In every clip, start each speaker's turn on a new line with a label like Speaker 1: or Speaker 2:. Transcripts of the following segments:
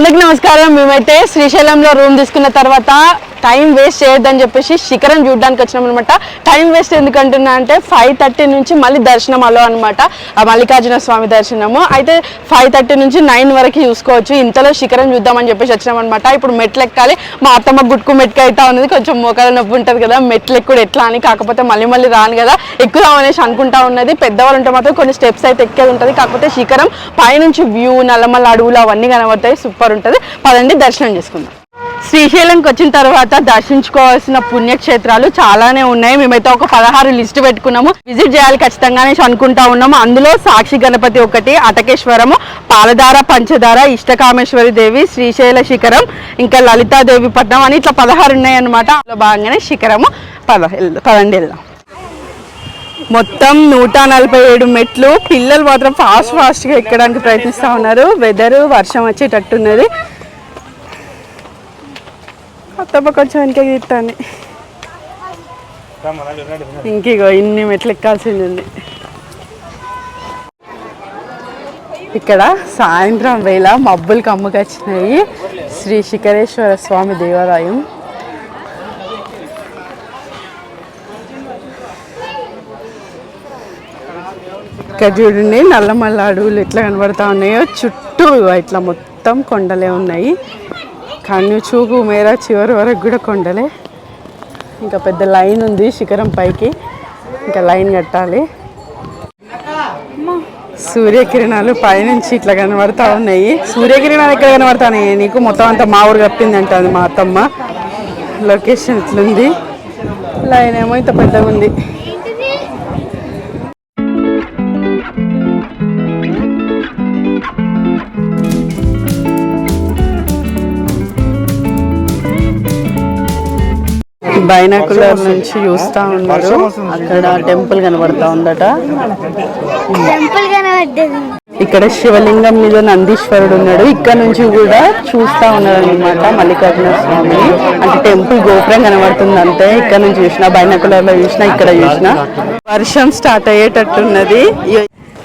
Speaker 1: అందరికి నమస్కారం. మేమైతే శ్రీశైలంలో రూమ్ తీసుకున్న తర్వాత టైం వేస్ట్ చేయొద్దని చెప్పేసి శిఖరం చూడడానికి వచ్చినాం అనమాట టైం వేస్ట్ ఎందుకంటున్నా అంటే ఫైవ్ థర్టీ నుంచి మళ్ళీ దర్శనం అలో అనమాట మల్లికార్జున స్వామి దర్శనము. అయితే ఫైవ్ థర్టీ నుంచి నైన్ వరకు చూసుకోవచ్చు. ఇంతలో శిఖరం చూద్దామని చెప్పేసి వచ్చినాం అనమాట ఇప్పుడు మెట్లు ఎక్కాలి. మా అత్తమ్మ గుట్టుకు మెట్టుకు అయితే ఉన్నది. కొంచెం మోకాల నొప్పి ఉంటుంది కదా. మెట్లు ఎక్కుడు ఎట్లా అని కాకపోతే మళ్ళీ మళ్ళీ రాను కదా. ఎక్కుదాం అనేసి అనుకుంటా ఉన్నది. పెద్దవాళ్ళు ఉంటే మాత్రం కొన్ని స్టెప్స్ అయితే ఎక్కేది ఉంటుంది. కాకపోతే శిఖరం పైనుంచి వ్యూ నల్లమల్ల అడవులు అవన్నీ కనబడతాయి. సూపర్ ఉంటుంది. పదండి దర్శనం చేసుకుందాం. శ్రీశైలంకి వచ్చిన తర్వాత దర్శించుకోవాల్సిన పుణ్యక్షేత్రాలు చాలానే ఉన్నాయి. మేమైతే ఒక పదహారు లిస్ట్ పెట్టుకున్నాము. విజిట్ చేయాలి ఖచ్చితంగా అనేసి అనుకుంటా ఉన్నాము. అందులో సాక్షి గణపతి ఒకటి అటకేశ్వరము పాలధార పంచదార ఇష్టకామేశ్వరి దేవి శ్రీశైల శిఖరం ఇంకా లలితాదేవి పట్నం అని ఇట్లా పదహారు ఉన్నాయన్నమాట. అందులో భాగంగానే శిఖరము. పద పదండి వెళ్దాం. మొత్తం నూట నలభై ఏడు మెట్లు. పిల్లలు మాత్రం ఫాస్ట్ ఫాస్ట్గా ఎక్కడానికి ప్రయత్నిస్తూ ఉన్నారు. వెదరు వర్షం వచ్చేటట్టున్నది. కొత్తమ్మ కొంచెం వెనక తీస్తాను ఇంకిగో ఇన్ని మెట్లు ఎక్కాల్సింది ఉంది. ఇక్కడ సాయంత్రం వేళ మబ్బులు కమ్ముకొచ్చినాయి. శ్రీ శిఖరేశ్వర స్వామి దేవాలయం. ఇక్కడ చూడండి నల్లమల్ల అడవులు ఎట్లా కనబడతా ఉన్నాయో. చుట్టూ ఇట్లా మొత్తం కొండలే ఉన్నాయి. కన్ను చూపు మేర చివరి వరకు కూడా కొండలే. ఇంకా పెద్ద లైన్ ఉంది శిఖరం పైకి. ఇంకా లైన్ కట్టాలి. సూర్యకిరణాలు పైనుంచి ఇట్లా కనబడతా ఉన్నాయి. సూర్యకిరణాలు ఎక్కడ కనబడతాయి నీకు మొత్తం అంతా మా ఊరు కప్పింది అంటుంది మా అత్తమ్మ. లొకేషన్ ఇట్లుంది. లైన్ ఏమో ఇంత పెద్దగా ఉంది బైనాకులర్ నుంచి చూస్తా ఉన్నారు అక్కడ టెంపుల్ కనబడతా ఉందట. ఇక్కడ శివలింగం మీద నందీశ్వరుడు ఉన్నాడు. ఇక్కడ నుంచి కూడా చూస్తా ఉన్నాడు అనమాట మల్లికార్జున స్వామిని అంటే టెంపుల్ గోపురం కనబడుతుంది అంతే. ఇక్కడ నుంచి చూసిన బైనాకులర్లో చూసిన ఇక్కడ చూసిన. వర్షం స్టార్ట్ అయ్యేటట్టున్నది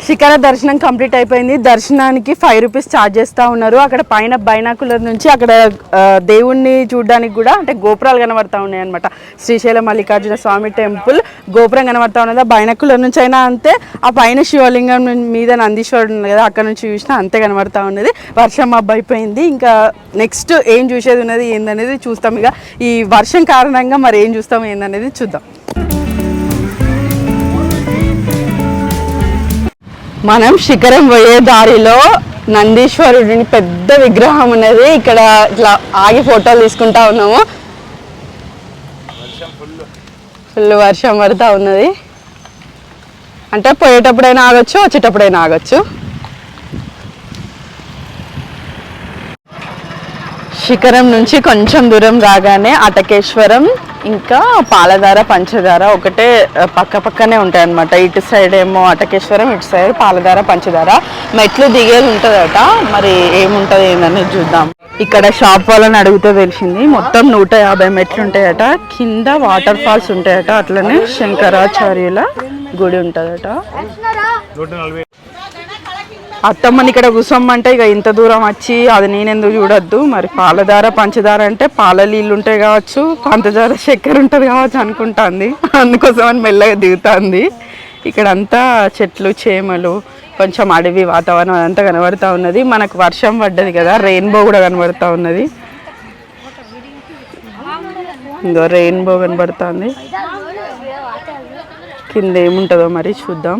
Speaker 1: శిఖర దర్శనం కంప్లీట్ అయిపోయింది. దర్శనానికి ఫైవ్ రూపీస్ ఛార్జ్ చేస్తూ ఉన్నారు. అక్కడ పైన బైనాకులర్ నుంచి అక్కడ దేవుణ్ణి చూడడానికి కూడా అంటే గోపురాలు కనబడతా ఉన్నాయి అనమాట శ్రీశైలం మల్లికార్జున స్వామి టెంపుల్ గోపురం కనబడతా ఉన్నది. ఆ బైనాకులర్ నుంచి అయినా అంతే ఆ పైన శివలింగం మీద నందీశ్వరుడు ఉంది కదా అక్కడ నుంచి చూసినా అంతే కనబడతా ఉన్నది. వర్షం అబ్బైపోయింది ఇంకా నెక్స్ట్ ఏం చూసేది ఉన్నది ఏందనేది చూస్తాం ఇక. ఈ వర్షం కారణంగా మరి ఏం చూస్తాం ఏందనేది చూద్దాం. మనం శిఖరం పోయే దారిలో నందీశ్వరుడిని పెద్ద విగ్రహం ఉన్నది. ఇక్కడ ఇట్లా ఆగి ఫోటోలు తీసుకుంటా ఉన్నాము. ఫుల్ వర్షం పడుతూ ఉన్నది. అంటే పోయేటప్పుడైనా ఆగొచ్చు వచ్చేటప్పుడైనా ఆగొచ్చు. శిఖరం నుంచి కొంచెం దూరం రాగానే అటకేశ్వరం ఇంకా పాలధార పంచదార ఒకటే పక్క పక్కనే ఉంటాయి అనమాట ఇటు సైడ్ ఏమో అటకేశ్వరం ఇటు సైడ్ పాలధార పంచదార మెట్లు దిగేది ఉంటుందట. మరి ఏముంటుంది ఏందని చూద్దాం. ఇక్కడ షాప్ వాళ్ళని అడిగితే తెలిసింది. మొత్తం నూట యాభై మెట్లు ఉంటాయట. కింద వాటర్ ఫాల్స్ ఉంటాయట. అట్లనే శంకరాచార్యుల గుడి ఉంటుందట. అత్తమ్మని ఇక్కడ కూసమ్మంటే ఇక ఇంత దూరం వచ్చి అది నేనెందుకు చూడొద్దు. మరి పాలధార పంచదార అంటే పాల నీళ్ళు ఉంటాయి కావచ్చు పంచదార చక్కెర ఉంటుంది కావచ్చు అనుకుంటాంది. అందుకోసం అని మెల్లగా దిగుతుంది. ఇక్కడ అంతా చెట్లు చేమలు కొంచెం అడవి వాతావరణం అదంతా కనబడతా ఉన్నది. మనకు వర్షం పడ్డది కదా రెయిన్బో కూడా కనబడతా ఉన్నది. ఇంకో రెయిన్బో కనబడుతుంది. కింద ఏముంటుందో మరి చూద్దాం.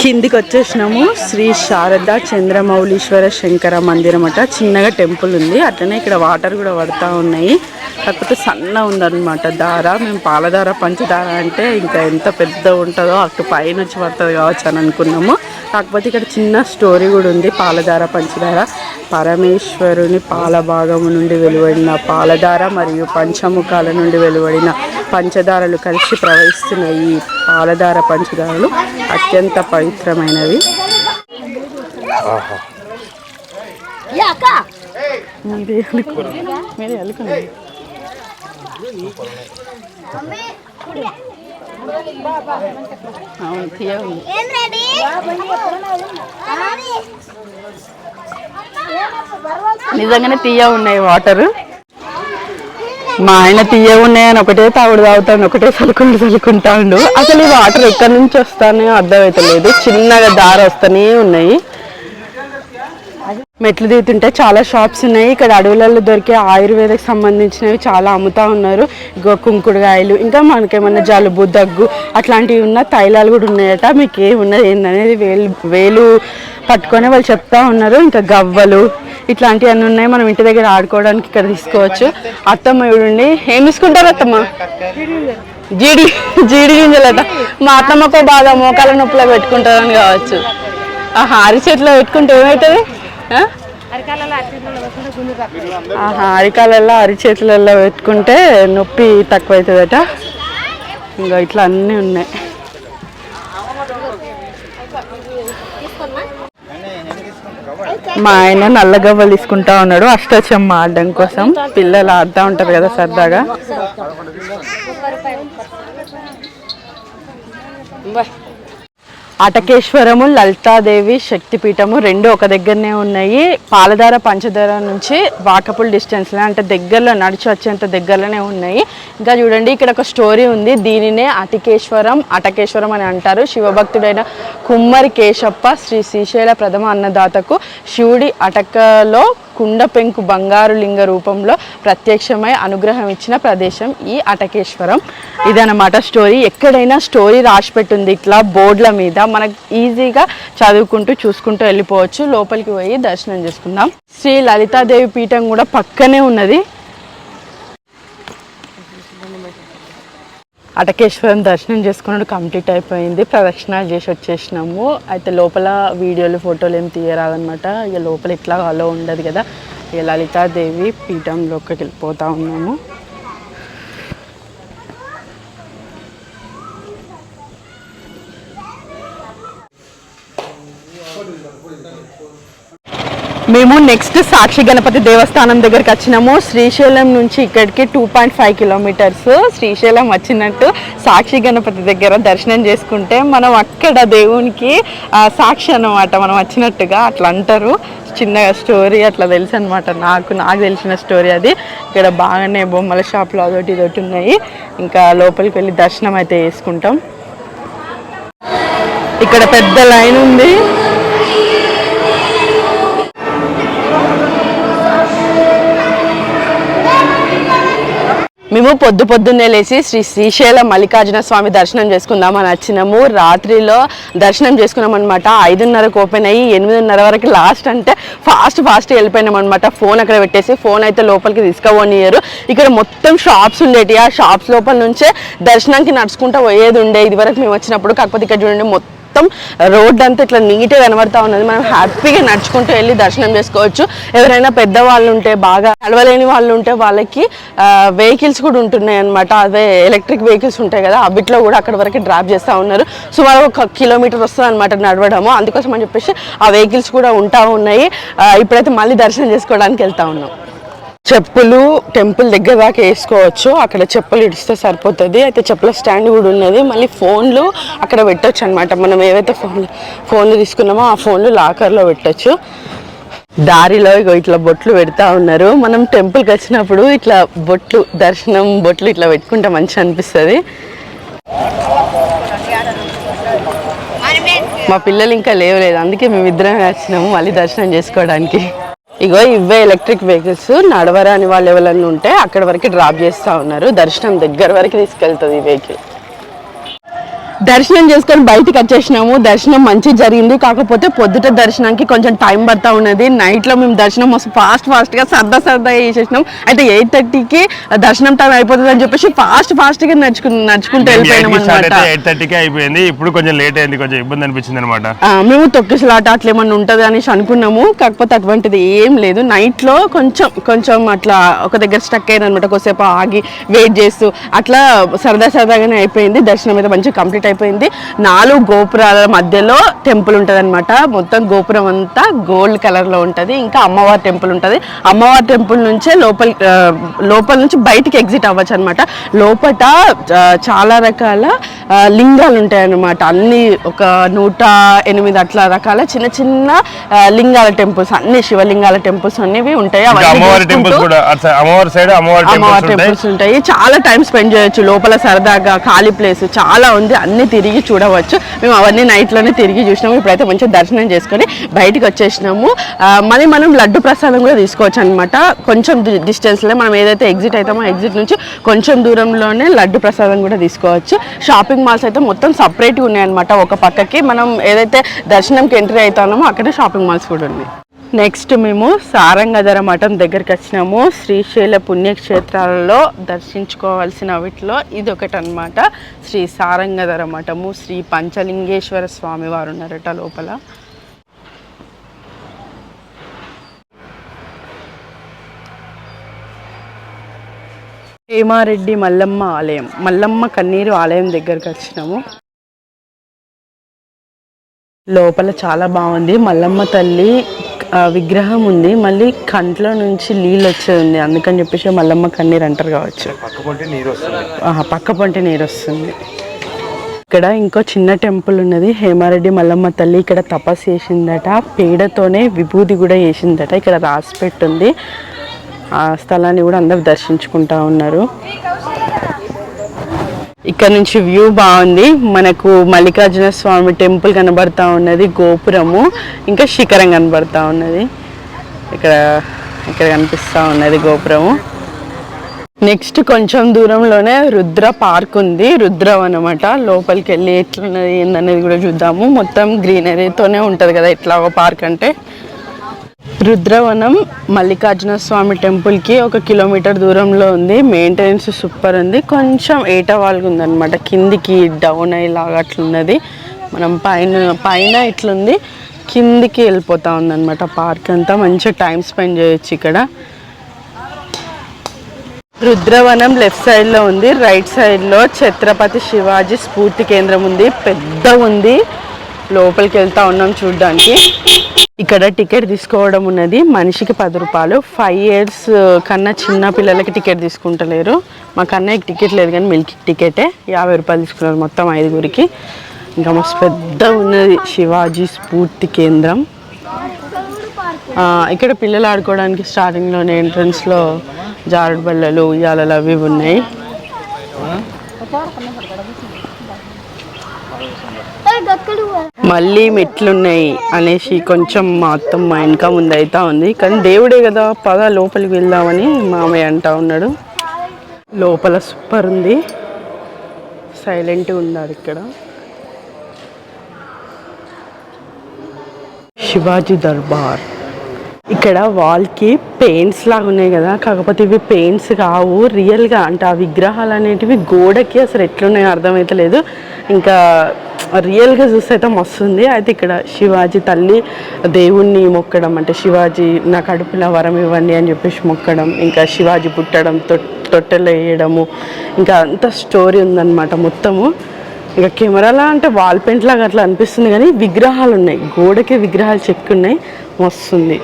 Speaker 1: కిందికి వచ్చేసినాము శ్రీ శారద చంద్రమౌళీశ్వర శంకర మందిరం అట. చిన్నగా టెంపుల్ ఉంది. అట్లనే ఇక్కడ వాటర్ కూడా పడతా ఉన్నాయి. కాకపోతే సన్న ఉందన్నమాట దార. మేము పాలధార పంచదార అంటే ఇంకా ఎంత పెద్ద ఉంటుందో అటు పైనుంచి పడుతుంది కావచ్చు అని అనుకున్నాము. కాకపోతే ఇక్కడ చిన్న స్టోరీ కూడా ఉంది. పాలధార పంచదార. పరమేశ్వరుని పాల భాగము నుండి వెలువడిన పాలధార మరియు పంచముఖాల నుండి వెలువడిన పంచదారలు కలిసి ప్రవహిస్తున్న ఈ పాలధార పంచదారలు అత్యంత పవిత్రమైనవి. మీరే మీరే అవును తీయ ఉంది నిజంగానే తీయ ఉన్నాయి వాటరు. మా ఆయన తీయ ఉన్నాయని ఒకటే తాగుడు తాగుతాడు ఒకటే చల్లుకుంటూ చల్లుకుంటాడు అసలు ఈ వాటర్ ఎక్కడి నుంచి వస్తానో అర్థమవుతలేదు చిన్నగా దారి వస్తూనే ఉన్నాయి. మెట్లు దిగుతుంటే చాలా షాప్స్ ఉన్నాయి. ఇక్కడ అడవులలో దొరికే ఆయుర్వేదకు సంబంధించినవి చాలా అమ్ముతా ఉన్నారు. ఇగో కుంకుడుగాయలు ఇంకా మనకేమన్నా జలుబు దగ్గు అట్లాంటివి ఉన్న తైలాలు కూడా ఉన్నాయట. మీకు ఏమున్నది ఉన్నది ఏందనేది వేలు వేలు పట్టుకొని వాళ్ళు చెప్తా ఉన్నారు. ఇంకా గవ్వలు ఇట్లాంటివి అన్నీ ఉన్నాయి. మనం ఇంటి దగ్గర ఆడుకోవడానికి ఇక్కడ తీసుకోవచ్చు. అత్తమ్మ ఇవిడండి ఏం తీసుకుంటారు అత్తమ్మ? జీడి జీడి గింజలట. మా అత్తమ్మకు బాగా మోకాల నొప్పులో పెట్టుకుంటారని కావచ్చు. ఆహా అరిచేతిలో పెట్టుకుంటే ఏమవుతుంది ఆహా అరికాలల్లో అరిచేతులలో పెట్టుకుంటే నొప్పి తక్కువ అవుతుందట ఇంకా ఇట్లా అన్నీ ఉన్నాయి. మా ఆయన నల్ల గవ్వలు తీసుకుంటా ఉన్నాడు. అష్టచమ్మ ఆడడం కోసం. పిల్లలు ఆడుతూ ఉంటారు కదా సరదాగా. అటకేశ్వరము లలితాదేవి శక్తిపీఠము రెండు ఒక దగ్గరనే ఉన్నాయి. పాలధార పంచదార నుంచి వాకపుల్ డిస్టెన్స్లో అంటే దగ్గరలో నడిచి వచ్చేంత దగ్గరలోనే ఉన్నాయి. ఇంకా చూడండి ఇక్కడ ఒక స్టోరీ ఉంది. దీనినే అటికేశ్వరం అటకేశ్వరం అని అంటారు. శివభక్తుడైన కుమ్మరి కేశప్ప శ్రీ శ్రీశైల ప్రథమ అన్నదాతకు శివుడి అటకలో కుండ పెంకు బంగారు లింగ రూపంలో ప్రత్యక్షమై అనుగ్రహం ఇచ్చిన ప్రదేశం ఈ అటకేశ్వరం. ఇదనమాట స్టోరీ. ఎక్కడైనా స్టోరీ రాసి పెట్టుంది ఇట్లా బోర్డుల మీద. మనకు ఈజీగా చదువుకుంటూ చూసుకుంటూ వెళ్ళిపోవచ్చు. లోపలికి పోయి దర్శనం చేసుకుందాం. శ్రీ లలితాదేవి పీఠం కూడా పక్కనే ఉన్నది. అటకేశ్వరం దర్శనం చేసుకున్నట్టు కంప్లీట్ అయిపోయింది. ప్రదక్షిణ చేసి వచ్చేసినాము. అయితే లోపల వీడియోలు ఫోటోలు ఏం తీయరాదనమాట ఇక లోపల ఇట్లా అలో ఉండదు కదా. ఇక లలితాదేవి పీఠంలోకి వెళ్ళిపోతా ఉన్నాము. మేము నెక్స్ట్ సాక్షి గణపతి దేవస్థానం దగ్గరికి వచ్చినాము. శ్రీశైలం నుంచి ఇక్కడికి two point five kilometres Srisailam వచ్చినట్టు సాక్షి గణపతి దగ్గర దర్శనం చేసుకుంటే మనం అక్కడ దేవునికి సాక్షి అన్నమాట. మనం వచ్చినట్టుగా అట్లా అంటారు. చిన్నగా స్టోరీ అట్లా తెలుసు అనమాట నాకు నాకు తెలిసిన స్టోరీ అది. ఇక్కడ బాగానే బొమ్మల షాప్లో అదొకటి ఇదొకటి ఉన్నాయి. ఇంకా లోపలికి వెళ్ళి దర్శనం అయితే చేసుకుంటాం. ఇక్కడ పెద్ద లైన్ ఉంది. మేము పొద్దు పొద్దున్నే లేచి శ్రీ శ్రీశైలం మల్లికార్జున స్వామి దర్శనం చేసుకుందామని వచ్చినాము. రాత్రిలో దర్శనం చేసుకున్నాం అనమాట ఐదున్నరకు ఓపెన్ అయ్యి ఎనిమిదిన్నర వరకు లాస్ట్ అంటే ఫాస్ట్ ఫాస్ట్ వెళ్ళిపోయినాం అనమాట ఫోన్ అక్కడ పెట్టేసి ఫోన్ అయితే లోపలికి తీసుకుపోనియరు ఇక్కడ మొత్తం షాప్స్ ఉండేటి ఆ షాప్స్ లోపల నుంచే దర్శనానికి నడుచుకుంటూ పోయేది ఉండే ఇది వరకు మేము వచ్చినప్పుడు. కాకపోతే ఇక్కడ చూడండి మొత్తం రోడ్ అంతా ఇట్లా నీట్గా కనబడతా ఉన్నది. మనం హ్యాపీగా నడుచుకుంటూ వెళ్ళి దర్శనం చేసుకోవచ్చు. ఎవరైనా పెద్దవాళ్ళు ఉంటే బాగా నడవలేని వాళ్ళు ఉంటే వాళ్ళకి వెహికల్స్ కూడా ఉంటున్నాయి అనమాట అదే ఎలక్ట్రిక్ వెహికల్స్ ఉంటాయి కదా అవిట్లో కూడా అక్కడ వరకు డ్రాప్ చేస్తూ ఉన్నారు. సుమారు ఒక కిలోమీటర్ వస్తుంది అనమాట నడవడము. అందుకోసం అని చెప్పేసి ఆ వెహికల్స్ కూడా ఉంటా ఉన్నాయి. ఇప్పుడైతే మళ్ళీ దర్శనం చేసుకోవడానికి వెళ్తా ఉన్నాం. చెప్పులు టెంపుల్ దగ్గర దాకా వేసుకోవచ్చు. అక్కడ చెప్పులు ఇడిస్తే సరిపోతుంది. అయితే చెప్పుల స్టాండ్ కూడా ఉన్నది. మళ్ళీ ఫోన్లు అక్కడ పెట్టొచ్చు అనమాట మనం ఏవైతే ఫోన్లు ఫోన్లు తీసుకున్నామో ఆ ఫోన్లు లాకర్లో పెట్టొచ్చు. దారిలో ఇగో ఇట్లా బొట్లు పెడతా ఉన్నారు. మనం టెంపుల్కి వచ్చినప్పుడు ఇట్లా బొట్లు దర్శనం బొట్లు ఇట్లా పెట్టుకుంటే మంచిగా అనిపిస్తుంది. మా పిల్లలు ఇంకా లేవలేదు. అందుకే మేము ఇద్దరం వచ్చినాము మళ్ళీ దర్శనం చేసుకోవడానికి. ఇగో ఇవే ఎలక్ట్రిక్ వెహికల్స్ నడవరాని వాళ్ళు ఎవరన్నా ఉంటే అక్కడ వరకు డ్రాప్ చేస్తూ ఉన్నారు. దర్శనం దగ్గర వరకు తీసుకెళ్తుంది ఈ వెహికల్ దర్శనం చేసుకొని బయటికి వచ్చేసినాము. దర్శనం మంచి జరిగింది. కాకపోతే పొద్దుట దర్శనానికి కొంచెం టైం పడతా ఉన్నది. నైట్లో మేము దర్శనం మస్తు ఫాస్ట్ ఫాస్ట్గా సరదా సరదాగా చేసేసినాం. అయితే ఎయిట్ థర్టీకి దర్శనం టైం అయిపోతుంది అని చెప్పేసి ఫాస్ట్ ఫాస్ట్గా నడుచుకు నడుచుకుంటూ వెళ్ళిపోయినాం అనమాట
Speaker 2: ఎయిట్ థర్టీకి అయిపోయింది. ఇప్పుడు కొంచెం లేట్ అయింది. కొంచెం ఇబ్బంది అనిపించింది అనమాట
Speaker 1: మేము తొక్కిసలాట అట్లా ఏమన్నా ఉంటుంది అనేసి అనుకున్నాము. కాకపోతే అటువంటిది ఏం లేదు. నైట్లో కొంచెం కొంచెం అట్లా ఒక దగ్గర స్టక్ అయింది అనమాట కొద్దిసేపు ఆగి వెయిట్ చేస్తూ అట్లా సరదా సరదాగానే అయిపోయింది. దర్శనం అయితే మంచిగా కంప్లీట్ అయిపోయింది. నాలుగు గోపురాల మధ్యలో టెంపుల్ ఉంటుంది అనమాట మొత్తం గోపురం అంతా గోల్డ్ కలర్లో ఉంటది. ఇంకా అమ్మవారి టెంపుల్ ఉంటది. అమ్మవారి టెంపుల్ నుంచే లోపల లోపల నుంచి బయటికి ఎగ్జిట్ అవ్వచ్చు అనమాట లోపట ఆ, చాలా రకాల లింగాలు ఉంటాయి అన్నమాట అన్ని ఒక నూట ఎనిమిది అట్లా రకాల చిన్న చిన్న లింగాల టెంపుల్స్. అన్ని శివలింగాల టెంపుల్స్ అనేవి ఉంటాయి.
Speaker 2: అమ్మవారి టెంపుల్స్ ఉంటాయి.
Speaker 1: చాలా టైం స్పెండ్ చేయొచ్చు. లోపల సరదాగా ఖాళీ ప్లేస్ చాలా ఉంది. అన్ని తిరిగి చూడవచ్చు. మేము అవన్నీ నైట్లోనే తిరిగి చూసినాము. ఇప్పుడైతే మంచిగా దర్శనం చేసుకొని బయటికి వచ్చేసినాము. మళ్ళీ మరి మనం లడ్డు ప్రసాదం కూడా తీసుకోవచ్చు అనమాట కొంచెం డిస్టెన్స్లో మనం ఏదైతే ఎగ్జిట్ అవుతామో ఎగ్జిట్ నుంచి కొంచెం దూరంలోనే లడ్డు ప్రసాదం కూడా తీసుకోవచ్చు. షాపింగ్ మాల్స్ అయితే మొత్తం సపరేట్గా ఉన్నాయన్నమాట. ఒక పక్కకి మనం ఏదైతే దర్శనంకి ఎంట్రీ అవుతామో అక్కడే షాపింగ్ మాల్స్ కూడా ఉన్నాయి. నెక్స్ట్ మేము సారంగధర మఠం దగ్గరికి వచ్చినాము. శ్రీశైల పుణ్యక్షేత్రాలలో దర్శించుకోవాల్సిన వీటిలో ఇది ఒకటి అనమాట శ్రీ సారంగధర మఠము. శ్రీ పంచలింగేశ్వర స్వామి వారు ఉన్నారట లోపల. హేమారెడ్డి మల్లమ్మ ఆలయం. మల్లమ్మ కన్నీరు ఆలయం దగ్గరికి వచ్చినాము. లోపల చాలా బాగుంది. మల్లమ్మ తల్లి విగ్రహం ఉంది. మళ్ళీ కంట్లో నుంచి నీళ్ళు వచ్చేది ఉంది. అందుకని చెప్పేసి మల్లమ్మ కన్నీరు అంటారు కావచ్చు. ఆహా, పక్క పొంటి నీరు వస్తుంది. ఇక్కడ ఇంకో చిన్న టెంపుల్ ఉన్నది. హేమారెడ్డి మల్లమ్మ తల్లి ఇక్కడ తపస్సు చేసిందట. పేడతోనే విభూది కూడా చేసిందట. ఇక్కడ రాసి పెట్టుంది. ఆ స్థలాన్ని కూడా అందరు దర్శించుకుంటా ఉన్నారు. ఇక్కడ నుంచి వ్యూ బాగుంది. మనకు మల్లికార్జున స్వామి టెంపుల్ కనబడతా ఉన్నది గోపురము. ఇంకా శిఖరం కనబడతా ఉన్నది. ఇక్కడ ఇక్కడ కనిపిస్తా ఉన్నది గోపురము. నెక్స్ట్ కొంచెం దూరంలోనే రుద్ర పార్క్ ఉంది. రుద్రం అనమాట లోపలికి వెళ్ళి ఎట్లున్నది ఏందనేది కూడా చూద్దాము. మొత్తం గ్రీనరీతోనే ఉంటుంది కదా ఎట్లా ఒక పార్క్ అంటే. రుద్రవనం మల్లికార్జున స్వామి టెంపుల్కి ఒక కిలోమీటర్ దూరంలో ఉంది. మెయింటెనెన్స్ సూపర్ ఉంది. కొంచెం ఏటవాల్గా ఉందన్నమాట కిందికి డౌన్ అయ్యేలాగా అట్లున్నది. మనం పైన పైన ఇట్లుంది. కిందికి వెళ్ళిపోతా ఉందన్నమాట పార్క్ అంతా. మంచిగా టైం స్పెండ్ చేయొచ్చు ఇక్కడ. రుద్రవనం లెఫ్ట్ సైడ్లో ఉంది. రైట్ సైడ్లో ఛత్రపతి శివాజీ స్ఫూర్తి కేంద్రం ఉంది. పెద్ద ఉంది లోపలికి వెళ్తా ఉన్నాం చూడడానికి. ఇక్కడ టికెట్ తీసుకోవడం ఉన్నది. మనిషికి పది రూపాయలు. ఫైవ్ ఇయర్స్ uh, కన్నా చిన్న పిల్లలకి టికెట్ తీసుకుంటలేరు. మా కన్నయ్యకి టికెట్ లేదు కానీ మిల్క్ టికెటే. యాభై రూపాయలు తీసుకున్నారు మొత్తం ఐదుగురికి. ఇంకా మస్తు పెద్ద ఉన్నది శివాజీ స్ఫూర్తి కేంద్రం. ఇక్కడ పిల్లలు ఆడుకోవడానికి స్టార్టింగ్లోనే ఎంట్రన్స్లో జారుడు బల్లలు ఉయ్యాలలు అవి ఉన్నాయి. మళ్ళీ మెట్లున్నాయి అనేసి కొంచెం మా అత్తమ్మ వెనక ముందు అవుతా ఉంది. కానీ దేవుడే కదా పద లోపలికి వెళ్దామని మామయ్య అంటా ఉన్నాడు. లోపల సూపర్ ఉంది. సైలెంట్గా ఉన్నారు ఇక్కడ. శివాజీ దర్బార్. ఇక్కడ వాల్కి పెయింట్స్ లాగా ఉన్నాయి కదా. కాకపోతే ఇవి పెయింట్స్ కావు రియల్గా అంటే ఆ విగ్రహాలు అనేటివి గోడకి అసలు ఎట్లున్నాయో అర్థమైతలేదు ఇంకా రియల్గా చూస్తే అయితే మస్తుంది. అయితే ఇక్కడ శివాజీ తల్లి దేవుణ్ణి మొక్కడం అంటే శివాజీ నా కడుపులో వరం ఇవ్వండి అని చెప్పేసి మొక్కడం ఇంకా శివాజీ పుట్టడం తొ తొట్టెలు వేయడము ఇంకా అంత స్టోరీ ఉందన్నమాట మొత్తము. ఇక కెమెరాలా అంటే వాల్ పెయింట్ లాగా అట్లా అనిపిస్తుంది కానీ విగ్రహాలు ఉన్నాయి. గోడకి విగ్రహాలు చెక్కున్నాయి. మస్తుంది.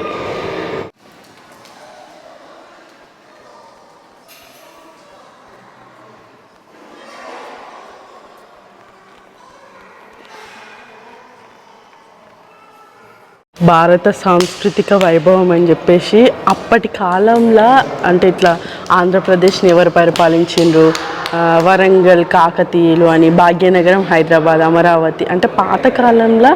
Speaker 1: భారత సాంస్కృతిక వైభవం అని చెప్పేసి అప్పటి కాలంలో అంటే ఇట్లా ఆంధ్రప్రదేశ్ని ఎవరు పరిపాలించిండ్రు? వరంగల్ కాకతీయులు అని భాగ్యనగరం హైదరాబాద్ అమరావతి అంటే పాతకాలంలో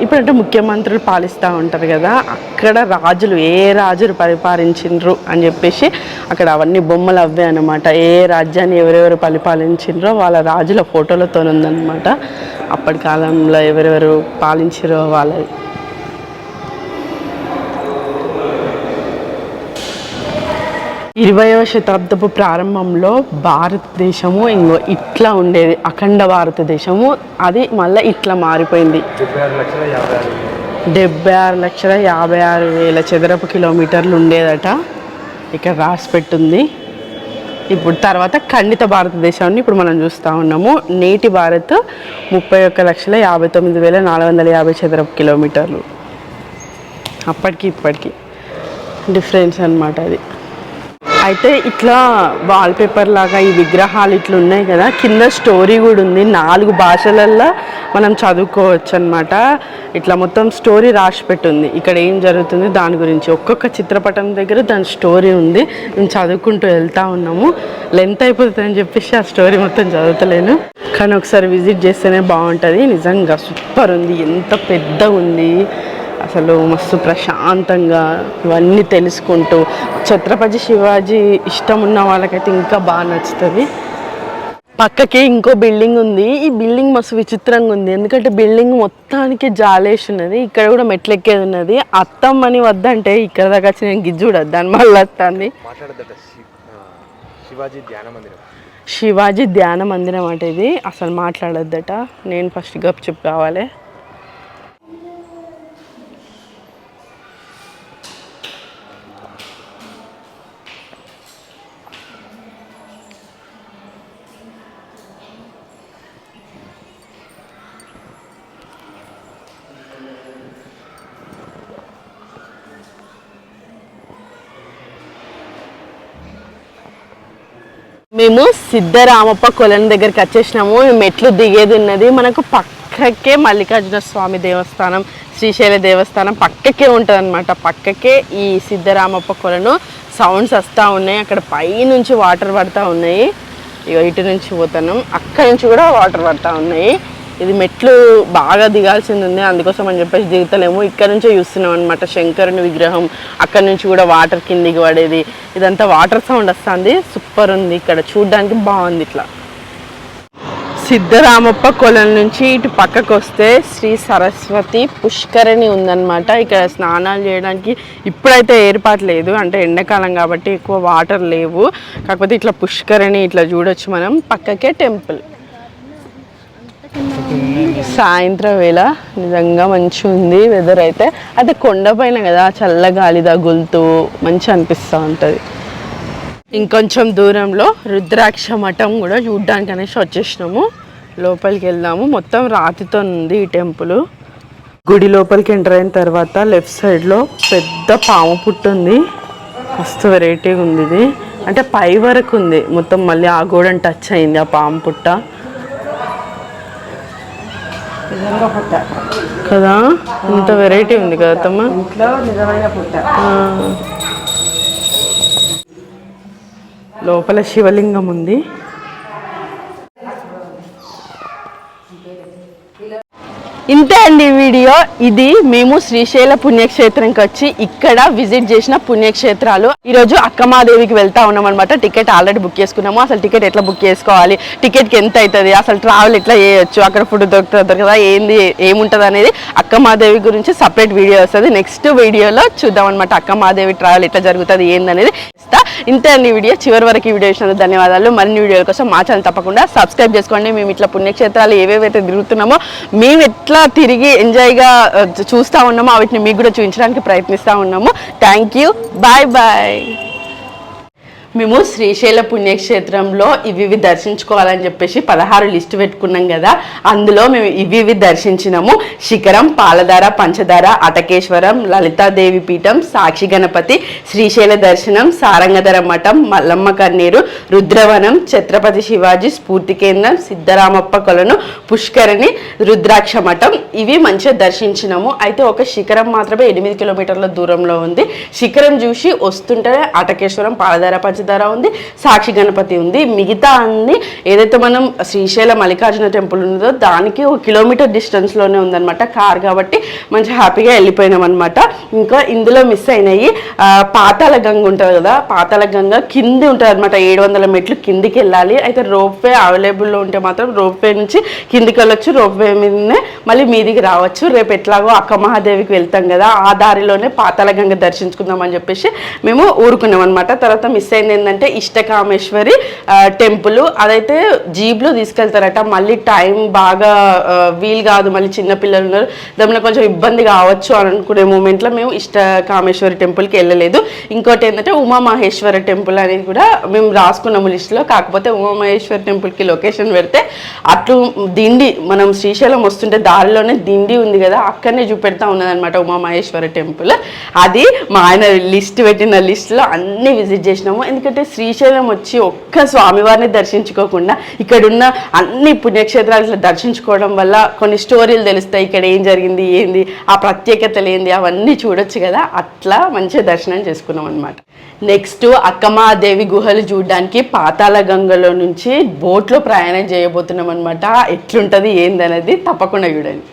Speaker 1: ఇప్పుడంటే ముఖ్యమంత్రులు పాలిస్తూ ఉంటారు కదా అక్కడ రాజులు ఏ రాజులు పరిపాలించిండ్రు అని చెప్పేసి అక్కడ అవన్నీ బొమ్మలు అవే అనమాట ఏ రాజ్యాన్ని ఎవరెవరు పరిపాలించిండ్రో వాళ్ళ రాజుల ఫోటోలతో ఉందన్నమాట అప్పటి కాలంలో ఎవరెవరు పాలించారో వాళ్ళ ఇరవయవ శతాబ్దపు ప్రారంభంలో భారతదేశము ఇంకో ఇట్లా ఉండేది అఖండ భారతదేశము. అది మళ్ళీ ఇట్లా మారిపోయింది. డెబ్బై ఆరు లక్షల యాభై ఆరు వేల చదరపు కిలోమీటర్లు ఉండేదట. ఇక్కడ రాసి పెట్టుంది. ఇప్పుడు తర్వాత ఖండిత భారతదేశాన్ని ఇప్పుడు మనం చూస్తూ ఉన్నాము. నేటి భారత్ ముప్పై ఒక్క లక్షల యాభై తొమ్మిది వేల నాలుగు వందల యాభై చదరపు కిలోమీటర్లు. అప్పటికి ఇప్పటికి డిఫరెన్స్ అనమాట అది. అయితే ఇట్లా వాల్పేపర్ లాగా ఈ విగ్రహాలు ఇట్లా ఉన్నాయి కదా కింద స్టోరీ కూడా ఉంది. నాలుగు భాషలల్లో మనం చదువుకోవచ్చు అనమాట ఇట్లా మొత్తం స్టోరీ రాసి పెట్టుంది. ఇక్కడ ఏం జరుగుతుంది దాని గురించి. ఒక్కొక్క చిత్రపటం దగ్గర దాని స్టోరీ ఉంది. మేము చదువుకుంటూ వెళ్తా ఉన్నాము. లెంత్ అయిపోతుంది అని చెప్పేసి ఆ స్టోరీ మొత్తం చదువుతలేను. కానీ ఒకసారి విజిట్ చేస్తేనే బాగుంటుంది. నిజంగా సూపర్ ఉంది. ఎంత పెద్దగా ఉంది అసలు మస్తు ప్రశాంతంగా ఇవన్నీ తెలుసుకుంటూ. ఛత్రపతి శివాజీ ఇష్టం ఉన్న వాళ్ళకైతే ఇంకా బాగా నచ్చుతుంది. పక్కకి ఇంకో బిల్డింగ్ ఉంది. ఈ బిల్డింగ్ మస్తు విచిత్రంగా ఉంది. ఎందుకంటే బిల్డింగ్ మొత్తానికి జాలేసి ఉన్నది. ఇక్కడ కూడా మెట్లు ఎక్కేది ఉన్నది అత్తమ్మని వద్దంటే ఇక్కడ దాకా వచ్చి నేను గిజ్జు చూడదు దాని మళ్ళీ వస్తుంది.
Speaker 3: శివాజీ ధ్యాన మందిరం.
Speaker 1: శివాజీ ధ్యాన మందిరం అంటే ఇది. అసలు మాట్లాడొద్దట. నేను ఫస్ట్ గప్ చెప్పు కావాలి. మేము సిద్ధరామప్ప కొలను దగ్గరికి వచ్చేసినాము. మెట్లు దిగేది ఉన్నది. మనకు పక్కకే మల్లికార్జున స్వామి దేవస్థానం శ్రీశైల దేవస్థానం పక్కకే ఉంటుంది అనమాట పక్కకే ఈ సిద్ధరామప్ప కొలను సౌండ్స్ వస్తూ ఉన్నాయి. అక్కడ పైనుంచి వాటర్ పడతా ఉన్నాయి. ఇక ఇటు నుంచి పోతున్నాం. అక్కడ నుంచి కూడా వాటర్ పడతా ఉన్నాయి. ఇది మెట్లు బాగా దిగాల్సింది ఉంది అందుకోసం అని చెప్పేసి దిగుతలేము. ఇక్కడ నుంచే చూస్తున్నాం అనమాట శంకరుని విగ్రహం అక్కడ నుంచి కూడా వాటర్ కిందికి పడేది. ఇదంతా వాటర్ సౌండ్ వస్తుంది. సూపర్ ఉంది ఇక్కడ చూడడానికి బాగుంది ఇట్లా. సిద్ధరామప్ప కొలం నుంచి ఇటు పక్కకు వస్తే శ్రీ సరస్వతి పుష్కరిణి ఉందన్నమాట. ఇక్కడ స్నానాలు చేయడానికి ఇప్పుడైతే ఏర్పాటు లేదు అంటే ఎండాకాలం కాబట్టి ఎక్కువ వాటర్ లేవు. కాకపోతే ఇట్లా పుష్కరిణి ఇట్లా చూడొచ్చు మనం. పక్కకే టెంపుల్. సాయంత్రం వేళ నిజంగా మంచిగా ఉంది వెదర్ అయితే అయితే కొండపైన కదా చల్ల గాలి తగులుతూ మంచి అనిపిస్తూ ఉంటుంది. ఇంకొంచెం దూరంలో రుద్రాక్ష మఠం కూడా చూడ్డానికి అనేసి వచ్చేసినాము లోపలికి వెళ్దాము. మొత్తం రాతితో ఉంది ఈ టెంపుల్. గుడి లోపలికి ఎంటర్ అయిన తర్వాత లెఫ్ట్ సైడ్లో పెద్ద పాము పుట్టు ఉంది. మస్తు వెరైటీగా ఉంది ఇది. అంటే పై వరకు ఉంది. మొత్తం మళ్ళీ ఆ గోడని టచ్ అయింది ఆ పాము పుట్ట. కదా? ఇంత వెరైటీ ఉంది కదా తమ్మ ఆ. లోపల శివలింగం ఉంది. ఇంతే అండి వీడియో. ఇది మేము శ్రీశైల పుణ్యక్షేత్రంకి వచ్చి ఇక్కడ విజిట్ చేసిన పుణ్యక్షేత్రాలు. ఈరోజు అక్కమాదేవికి వెళ్తా ఉన్నాం అనమాట టికెట్ ఆల్రెడీ బుక్ చేసుకున్నాము. అసలు టికెట్ ఎట్లా బుక్ చేసుకోవాలి? టికెట్కి ఎంత అవుతుంది? అసలు ట్రావెల్ ఎట్లా చేయొచ్చు? అక్కడ ఫుడ్ దొరుకుతుంది కదా? ఏంది? ఏముంటుంది అనేది అక్కమాదేవి గురించి సపరేట్ వీడియో వస్తుంది. నెక్స్ట్ వీడియోలో చూద్దాం అనమాట అక్కమాదేవి ట్రావెల్ ఎట్లా జరుగుతుంది? ఏందనేది. ఇంతే అండి వీడియో చివరి వరకు ఈ వీడియో ఇచ్చినందుకు ధన్యవాదాలు. మరిన్ని వీడియోల కోసం మా ఛానల్ తప్పకుండా సబ్స్క్రైబ్ చేసుకోండి. మేము ఇట్లా పుణ్యక్షేత్రాలు ఏవేవైతే తిరుగుతున్నామో మేము ఎట్లా తిరిగి ఎంజాయ్గా చూస్తూ ఉన్నామో వాటిని మీకు కూడా చూపించడానికి ప్రయత్నిస్తూ ఉన్నాము. థ్యాంక్ యూ బాయ్ బాయ్ మేము శ్రీశైల పుణ్యక్షేత్రంలో ఇవి ఇవి దర్శించుకోవాలని చెప్పేసి పదహారు లిస్టు పెట్టుకున్నాం కదా. అందులో మేము ఇవి ఇవి దర్శించినాము. శిఖరం పాలధార పంచదార అటకేశ్వరం లలితాదేవి పీఠం సాక్షి గణపతి శ్రీశైల దర్శనం సారంగధర మఠం మల్లమ్మ కన్నీరు రుద్రవనం ఛత్రపతి శివాజీ స్ఫూర్తి కేంద్రం సిద్ధరామప్ప కొలను పుష్కరిణి రుద్రాక్ష మఠం ఇవి మంచిగా దర్శించినాము. అయితే ఒక శిఖరం మాత్రమే ఎనిమిది కిలోమీటర్ల దూరంలో ఉంది. శిఖరం చూసి వస్తుంటే అటకేశ్వరం పాలధార పంచదార ఉంది సాక్షి గణపతి ఉంది మిగతా అన్ని ఏదైతే మనం శ్రీశైల మల్లికార్జున టెంపుల్ ఉందో దానికి ఒక కిలోమీటర్ డిస్టెన్స్లోనే ఉందనమాట కార్ కాబట్టి మంచి హ్యాపీగా వెళ్ళిపోయినాం అనమాట ఇంకా ఇందులో మిస్ అయినాయి పాతాల పాతాళ గంగ ఉంటుంది కదా పాతాల గంగ కింది ఉంటుంది అనమాట ఏడు వందల మెట్లు కిందికి వెళ్ళాలి. అయితే రోప్ వే అవైలబుల్లో ఉంటే మాత్రం రోప్ వే నుంచి కిందికి వెళ్ళొచ్చు రోప్ వే మీదనే మళ్ళీ మీదికి రావచ్చు. రేపు ఎట్లాగో అక్క మహాదేవికి వెళ్తాం కదా ఆ దారిలోనే పాతాళ గంగ దర్శించుకుందాం అని చెప్పేసి మేము ఊరుకున్నాం అనమాట తర్వాత మిస్ అయింది ఏంటంటే ఇష్టకామేశ్వరి టెంపుల్. అదైతే జీప్లో తీసుకెళ్తారట. మళ్ళీ టైం బాగా వీలు కాదు. మళ్ళీ చిన్నపిల్లలు ఉన్నారు. దాని కొంచెం ఇబ్బంది కావచ్చు అని అనుకునే మూమెంట్లో మేము ఇష్టకామేశ్వరి టెంపుల్కి వెళ్ళలేదు. ఇంకోటి ఏంటంటే ఉమామహేశ్వర టెంపుల్ అనేది కూడా మేము రాసుకున్నాము లిస్టులో. కాకపోతే ఉమామహేశ్వర టెంపుల్కి లొకేషన్ పెడితే అట్లు దిండి మనం శ్రీశైలం వస్తుంటే దారిలోనే దిండి ఉంది కదా అక్కడనే చూపెడతా ఉన్నదనమాట ఉమామహేశ్వర టెంపుల్. అది మా ఆయన లిస్ట్ పెట్టిన లిస్ట్లో అన్ని విజిట్ చేసినాము. ఎందుకంటే ఎందుకంటే శ్రీశైలం వచ్చి ఒక్క స్వామివారిని దర్శించుకోకుండా ఇక్కడున్న అన్ని పుణ్యక్షేత్రాలు దర్శించుకోవడం వల్ల కొన్ని స్టోరీలు తెలుస్తాయి ఇక్కడ ఏం జరిగింది ఏంది ఆ ప్రత్యేకతలు ఏంది అవన్నీ చూడొచ్చు కదా. అట్లా మంచిగా దర్శనం చేసుకున్నాం అనమాట నెక్స్ట్ అక్కమాదేవి గుహలు చూడడానికి పాతాళ గంగలో నుంచి బోట్లో ప్రయాణం చేయబోతున్నాం అనమాట ఎట్లుంటుంది ఏందనేది తప్పకుండా చూడండి.